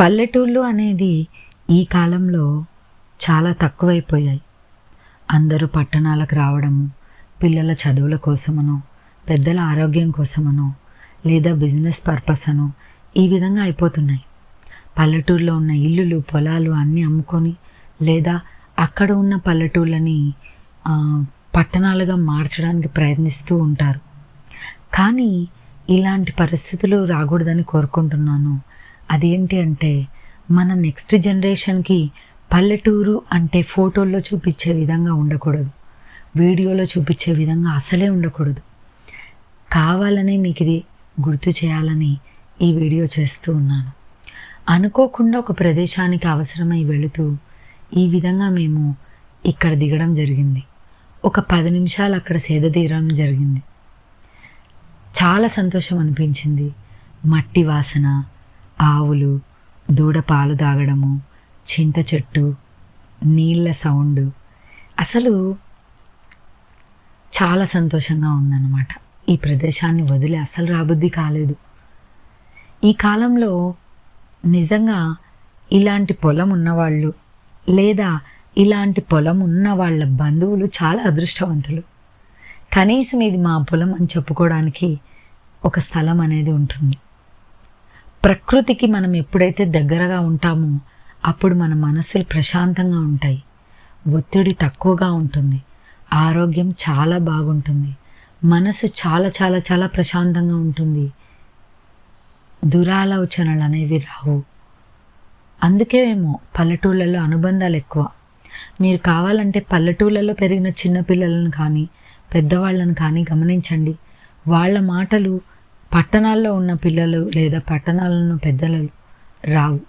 పల్లెటూళ్ళు అనేది ఈ కాలంలో చాలా తక్కువైపోయాయి. అందరూ పట్టణాలకు రావడము పిల్లల చదువుల కోసమనో పెద్దల ఆరోగ్యం కోసమనో లేదా బిజినెస్ పర్పస్ అనో ఈ విధంగా అయిపోతున్నాయి. పల్లెటూరులో ఉన్న ఇల్లులు పొలాలు అన్నీ అమ్ముకొని లేదా అక్కడ ఉన్న పల్లెటూళ్ళని పట్టణాలుగా మార్చడానికి ప్రయత్నిస్తూ ఉంటారు. కానీ ఇలాంటి పరిస్థితులు రాకూడదని కోరుకుంటున్నాను. అదేంటి అంటే మన నెక్స్ట్ జనరేషన్కి పల్లెటూరు అంటే ఫోటోల్లో చూపించే విధంగా ఉండకూడదు. వీడియోలో చూపించే విధంగా అసలే ఉండకూడదు. కావాలని మీకు ఇది గుర్తు చేయాలని ఈ వీడియో చేస్తూ ఉన్నాను. అనుకోకుండా ఒక ప్రదేశానికి అవసరమై వెళుతూ ఈ విధంగా మేము ఇక్కడ దిగడం జరిగింది. ఒక పది నిమిషాలు అక్కడ సేద తీరడం జరిగింది. చాలా సంతోషం అనిపించింది. మట్టి వాసన ఆవులు దూడ పాలు తాగడము చింత చెట్టు నీళ్ళ సౌండ్. అసలు చాలా సంతోషంగా ఉందన్నమాట. ఈ ప్రదేశాన్ని వదిలి అసలు రాబుద్ది కాలేదు. ఈ కాలంలో నిజంగా ఇలాంటి పొలం ఉన్నవాళ్ళు లేదా ఇలాంటి పొలం ఉన్న వాళ్ళ బంధువులు చాలా అదృష్టవంతులు. కనీసం ఇది మా పొలం అని చెప్పుకోవడానికి ఒక స్థలం అనేది ఉంటుంది. ప్రకృతికి మనం ఎప్పుడైతే దగ్గరగా ఉంటామో అప్పుడు మన మనసులు ప్రశాంతంగా ఉంటాయి. ఒత్తిడి తక్కువగా ఉంటుంది. ఆరోగ్యం చాలా బాగుంటుంది. మనసు చాలా చాలా చాలా ప్రశాంతంగా ఉంటుంది. దురాలోచనలు అనేవి రావు. అందుకే ఏమో పల్లెటూళ్ళలో అనుబంధాలు ఎక్కువ. మీరు కావాలంటే పల్లెటూళ్ళలో పెరిగిన చిన్నపిల్లలను కానీ పెద్దవాళ్ళను కానీ గమనించండి. వాళ్ళ మాటలు పట్టణాల్లో ఉన్న పిల్లలు లేదా పట్టణాల్లో పెద్దలు రావు.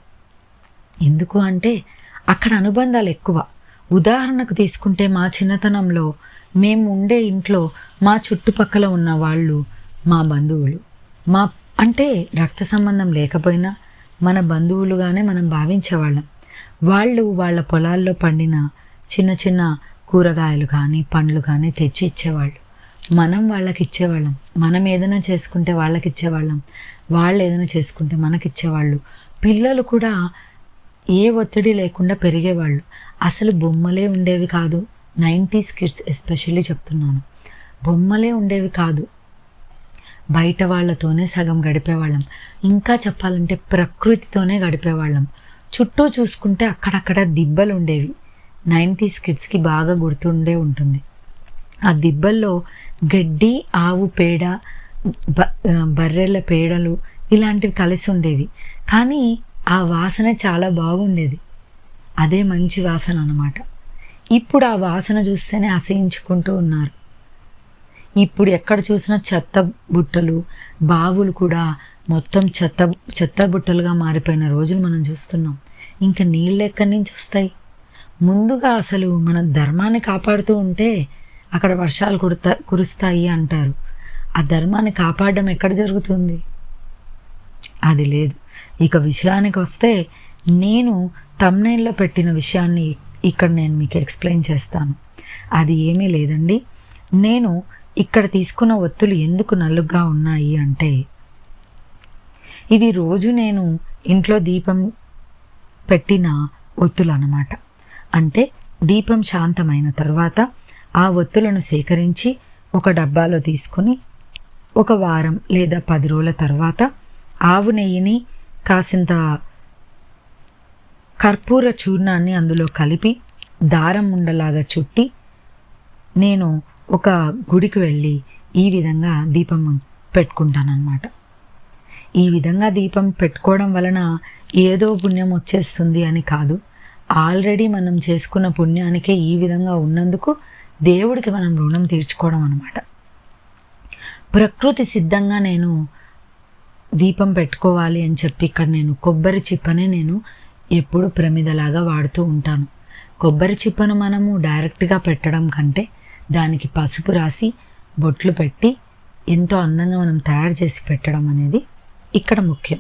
ఎందుకు అంటే అక్కడ అనుబంధాలు ఎక్కువ. ఉదాహరణకు తీసుకుంటే మా చిన్నతనంలో మేము ఉండే ఇంట్లో మా చుట్టుపక్కల ఉన్న వాళ్ళు మా బంధువులు. మా అంటే రక్త సంబంధం లేకపోయినా మన బంధువులుగానే మనం భావించేవాళ్ళం. వాళ్ళు వాళ్ళ పొలాల్లో పండిన చిన్న చిన్న కూరగాయలు కానీ పండ్లు కానీ తెచ్చి ఇచ్చేవాళ్ళు. మనం వాళ్ళకి ఇచ్చేవాళ్ళం. మనం ఏదైనా చేసుకుంటే వాళ్ళకి ఇచ్చేవాళ్ళం వాళ్ళు ఏదైనా చేసుకుంటే మనకి ఇచ్చేవాళ్ళు పిల్లలు కూడా ఏ ఒత్తిడి లేకుండా పెరిగేవాళ్ళు. అసలు బొమ్మలే ఉండేవి కాదు. నైంటీస్ కిడ్స్ ఎస్పెషల్లీ చెప్తున్నాను. బొమ్మలే ఉండేవి కాదు. బయట వాళ్ళతోనే సగం గడిపేవాళ్ళం. ఇంకా చెప్పాలంటే ప్రకృతితోనే గడిపేవాళ్ళం. చుట్టూ చూసుకుంటే అక్కడక్కడ దిబ్బలు ఉండేవి. నైంటీస్ కిడ్స్కి బాగా గుర్తుండే ఉంటుంది. ఆ దిబ్బల్లో గడ్డి ఆవు పేడ బ- బర్రెల పేడలు ఇలాంటివి కలిసి ఉండేవి. కానీ ఆ వాసన చాలా బాగుండేది. అదే మంచి వాసన అన్నమాట. ఇప్పుడు ఆ వాసన చూస్తేనే అసహించుకుంటూ ఉన్నారు. ఇప్పుడు ఎక్కడ చూసినా చెత్త బుట్టలు బావులు కూడా మొత్తం చెత్త చెత్త బుట్టలుగా మారిపోయిన రోజులు మనం చూస్తున్నాం. ఇంకా నీళ్ళు ఎక్కడి నుంచి వస్తాయి? ముందుగా అసలు మన ధర్మాన్ని కాపాడుతూ ఉంటే అక్కడ వర్షాలు కుడతా కురుస్తాయి అంటారు. ఆ ధర్మాన్ని కాపాడడం ఎక్కడ జరుగుతుంది? అది లేదు. ఇక విషయానికి వస్తే నేను తమ్నైల్లో పెట్టిన విషయాన్ని ఇక్కడ నేను మీకు ఎక్స్ప్లెయిన్ చేస్తాను. అది ఏమీ లేదండి. నేను ఇక్కడ తీసుకున్న ఒత్తులు ఎందుకు నల్లుగా ఉన్నాయి అంటే ఇవి రోజు నేను ఇంట్లో దీపం పెట్టిన ఒత్తులు అన్నమాట. అంటే దీపం శాంతమైన తర్వాత ఆ ఒత్తులను సేకరించి ఒక డబ్బాలో తీసుకొని ఒక వారం లేదా పది రోజుల తర్వాత ఆవు నెయ్యిని కాసింత కర్పూర చూర్ణాన్ని అందులో కలిపి దారం ఉండలాగా చుట్టి నేను ఒక గుడికి వెళ్ళి ఈ విధంగా దీపం పెట్టుకుంటానన్నమాట. ఈ విధంగా దీపం పెట్టుకోవడం వలన ఏదో పుణ్యం వచ్చేస్తుంది అని కాదు. ఆల్రెడీ మనం చేసుకున్న పుణ్యానికే ఈ విధంగా ఉన్నందుకు దేవుడికి మనం రుణం తీర్చుకోవడం అనమాట ప్రకృతి సిద్ధంగా నేను దీపం పెట్టుకోవాలి అని చెప్పి ఇక్కడ నేను కొబ్బరి చిప్పనే నేను ఎప్పుడు ప్రమిదలాగా వాడుతూ ఉంటాను. కొబ్బరి చిప్పను మనము డైరెక్ట్గా పెట్టడం కంటే దానికి పసుపు రాసి బొట్లు పెట్టి ఎంతో అందంగా మనం తయారు చేసి పెట్టడం అనేది ఇక్కడ ముఖ్యం.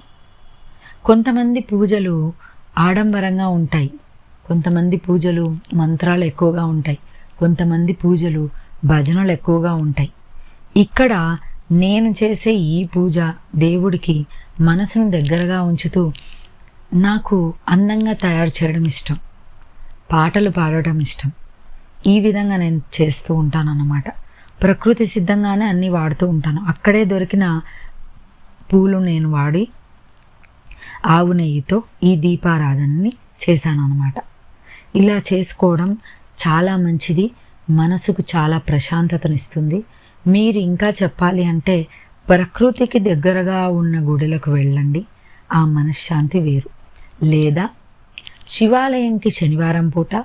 కొంతమంది పూజలు ఆడంబరంగా ఉంటాయి. కొంతమంది పూజలు మంత్రాలు ఎక్కువగా ఉంటాయి. కొంతమంది పూజలు భజనలు ఎక్కువగా ఉంటాయి. ఇక్కడ నేను చేసే ఈ పూజ దేవుడికి మనసును దగ్గరగా ఉంచుతూ నాకు అందంగా తయారు చేయడం ఇష్టం. పాటలు పాడటం ఇష్టం. ఈ విధంగా నేను చేస్తూ ఉంటాను అన్నమాట ప్రకృతి సిద్ధంగానే అన్నీ వాడుతూ ఉంటాను. అక్కడే దొరికిన పూలు నేను వాడి ఆవు నెయ్యితో ఈ దీపారాధనని చేశాను అనమాట ఇలా చేసుకోవడం చాలా మంచిది మనసుకు చాలా ప్రశాంతతనిస్తుంది. మీరు ఇంకా చెప్పాలి అంటే ప్రకృతికి దగ్గరగా ఉన్న గుడులకు వెళ్ళండి. ఆ మనశ్శాంతి వేరు. లేదా శివాలయంకి శనివారం పూట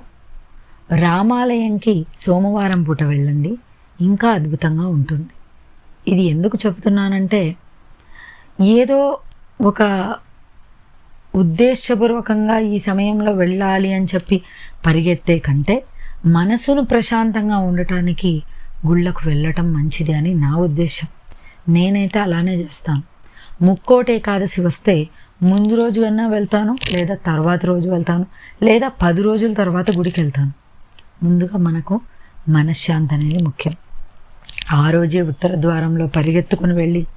రామాలయంకి సోమవారం పూట వెళ్ళండి. ఇంకా అద్భుతంగా ఉంటుంది. ఇది ఎందుకు చెబుతున్నానంటే ఏదో ఒక ఉద్దేశపూర్వకంగా ఈ సమయంలో వెళ్ళాలి అని చెప్పి పరిగెత్తే కంటే మనసును ప్రశాంతంగా ఉండటానికి గుళ్ళకు వెళ్ళటం మంచిది అని నా ఉద్దేశం. నేనైతే అలానే చేస్తాను. ముక్కోటి ఏకాదశి వస్తే ముందు రోజు కన్నా వెళ్తాను లేదా తర్వాత రోజు వెళ్తాను లేదా పది రోజుల తర్వాత గుడికి వెళ్తాను. ముందుగా మనకు మనశ్శాంతి అనేది ముఖ్యం. ఆ రోజే ఉత్తర ద్వారంలో పరిగెత్తుకుని వెళ్ళి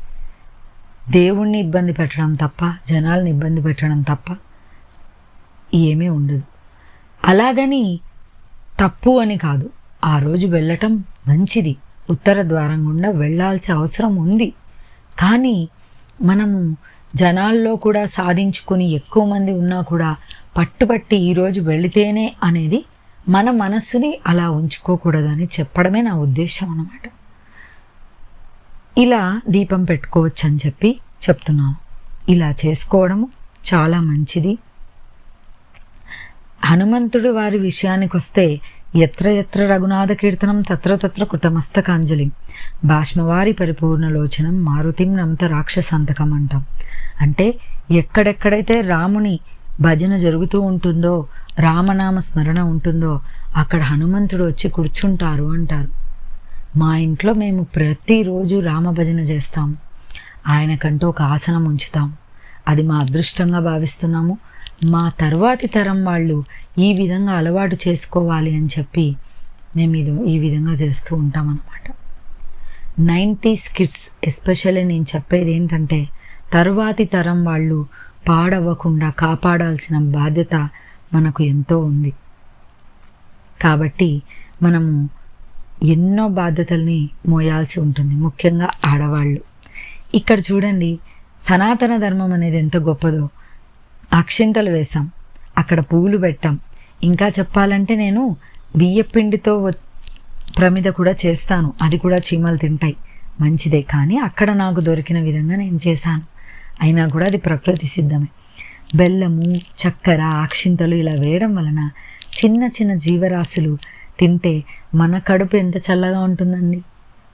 దేవుణ్ణి ఇబ్బంది పెట్టడం తప్ప జనాల్ని ఇబ్బంది పెట్టడం తప్ప ఏమీ ఉండదు. అలాగని తప్పు అని కాదు. ఆ రోజు వెళ్ళటం మంచిది. ఉత్తర ద్వారం గుండా వెళ్ళాల్సిన అవసరం ఉంది. కానీ మనము జనాల్లో కూడా సాధించుకొని ఎక్కువ మంది ఉన్నా కూడా పట్టుబట్టి ఈరోజు వెళితేనే అనేది మన మనస్సుని అలా ఉంచుకోకూడదని చెప్పడమే నా ఉద్దేశం అన్నమాట. ఇలా దీపం పెట్టుకోవచ్చు అని చెప్పి చెప్తున్నాను. ఇలా చేసుకోవడము చాలా మంచిది. హనుమంతుడు వారి విషయానికి వస్తే ఎత్ర ఎత్ర రఘునాథ కీర్తనం తత్ర తత్ర కుటమస్తకాంజలి భాష్మవారి పరిపూర్ణలోచనం మారుతిం నమత రాక్షసంతకం అంటాం అంటే ఎక్కడెక్కడైతే రాముని భజన జరుగుతూ ఉంటుందో రామనామ స్మరణ ఉంటుందో అక్కడ హనుమంతుడు వచ్చి కూర్చుంటారు అంటారు. మా ఇంట్లో మేము ప్రతిరోజు రామ భజన చేస్తాం. ఆయనకంటూ ఒక ఆసనం ఉంచుతాం. అది మా అదృష్టంగా భావిస్తున్నాము. మా తర్వాతి తరం వాళ్ళు ఈ విధంగా అలవాటు చేసుకోవాలి అని చెప్పి మేము ఇది ఈ విధంగా చేస్తూ ఉంటామన్నమాట. నైంటీస్ కిడ్స్ ఎస్పెషల్లీ నేను చెప్పేది ఏంటంటే తరువాతి తరం వాళ్ళు పాడవ్వకుండా కాపాడాల్సిన బాధ్యత మనకు ఎంతో ఉంది. కాబట్టి మనము ఎన్నో బాధ్యతల్ని మోయాల్సి ఉంటుంది ముఖ్యంగా ఆడవాళ్ళు. ఇక్కడ చూడండి సనాతన ధర్మం అనేది ఎంత గొప్పదో. అక్షింతలు వేసాం అక్కడ పువ్వులు పెట్టాం. ఇంకా చెప్పాలంటే నేను బియ్యపిండితో ప్రమిద కూడా చేస్తాను. అది కూడా చీమలు తింటాయి. మంచిదే కానీ అక్కడ నాకు దొరికిన విధంగా నేను చేశాను. అయినా కూడా అది ప్రకృతి సిద్ధమే. బెల్లము చక్కెర అక్షింతలు ఇలా వేయడం వలన చిన్న చిన్న జీవరాశులు తింటే మన కడుపు ఎంత చల్లగా ఉంటుందండి?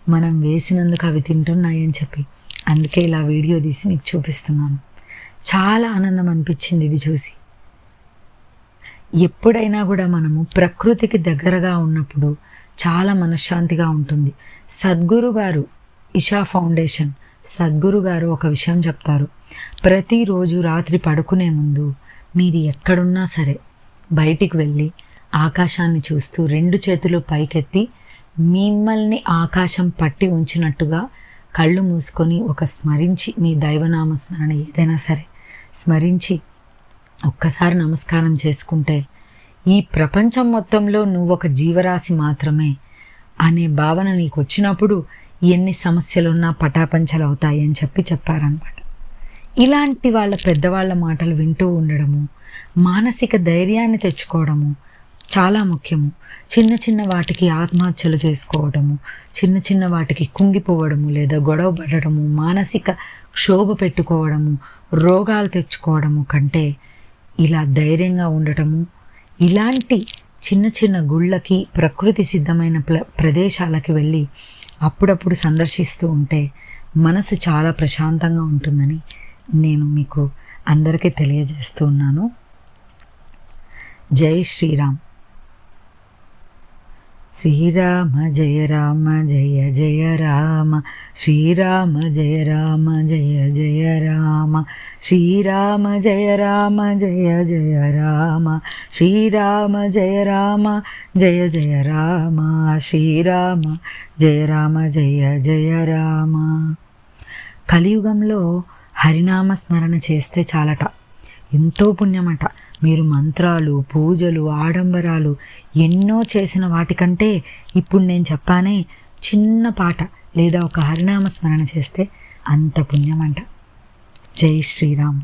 మనం వేసినందుకు అవి తింటున్నాయని చెప్పి. అందుకే ఇలా వీడియో తీసి మీకు చూపిస్తున్నాను. చాలా ఆనందం అనిపించింది ఇది చూసి. ఎప్పుడైనా కూడా మనము ప్రకృతికి దగ్గరగా ఉన్నప్పుడు చాలా మనశ్శాంతిగా ఉంటుంది. సద్గురు గారు ఇషా ఫౌండేషన్ సద్గురు గారు ఒక విషయం చెప్తారు. ప్రతిరోజు రాత్రి పడుకునే ముందు మీది ఎక్కడున్నా సరే బయటికి వెళ్ళి ఆకాశాన్ని చూస్తూ రెండు చేతులు పైకెత్తి మిమ్మల్ని ఆకాశం పట్టి ఉంచినట్టుగా కళ్ళు మూసుకొని ఒక స్మరించి మీ దైవనామ స్మరణ ఏదైనా సరే స్మరించి ఒక్కసారి నమస్కారం చేసుకుంటే ఈ ప్రపంచం మొత్తంలో నువ్వు ఒక జీవరాశి మాత్రమే అనే భావన నీకు వచ్చినప్పుడు ఎన్ని సమస్యలున్నా పటాపంచలు అవుతాయి అని చెప్పి చెప్పారనమాట ఇలాంటి వాళ్ళ పెద్దవాళ్ళ మాటలు వింటూ ఉండడము మానసిక ధైర్యాన్ని తెచ్చుకోవడము చాలా ముఖ్యము. చిన్న చిన్న వాటికి ఆత్మహత్యలు చేసుకోవడము చిన్న చిన్న వాటికి కుంగిపోవడము లేదా గొడవ పడడము మానసిక క్షోభ పెట్టుకోవడము రోగాలు తెచ్చుకోవడము కంటే ఇలా ధైర్యంగా ఉండటము ఇలాంటి చిన్న చిన్న గుళ్ళకి ప్రకృతి సిద్ధమైన ప్ర ప్రదేశాలకి వెళ్ళి అప్పుడప్పుడు సందర్శిస్తూ ఉంటే మనసు చాలా ప్రశాంతంగా ఉంటుందని నేను మీకు అందరికీ తెలియజేస్తూ ఉన్నాను. జై శ్రీరామ్. శ్రీరామ జయ రామ జయ జయ రామ శ్రీరామ జయ రామ జయ జయ రామ శ్రీరామ జయ రామ జయ జయ రామ శ్రీరామ జయ రామ జయ జయ రామ శ్రీరామ జయ రామ జయ జయ రామ. కలియుగంలో హరినామ స్మరణ చేస్తే చాలట. ఎంతో పుణ్యమట. మీరు మంత్రాలు పూజలు ఆడంబరాలు ఎన్నో చేసిన వాటికంటే ఇప్పుడు నేను చెప్పానే చిన్న పాట లేదా ఒక హరినామ స్మరణ చేస్తే అంత పుణ్యమంట. జై శ్రీరామ్.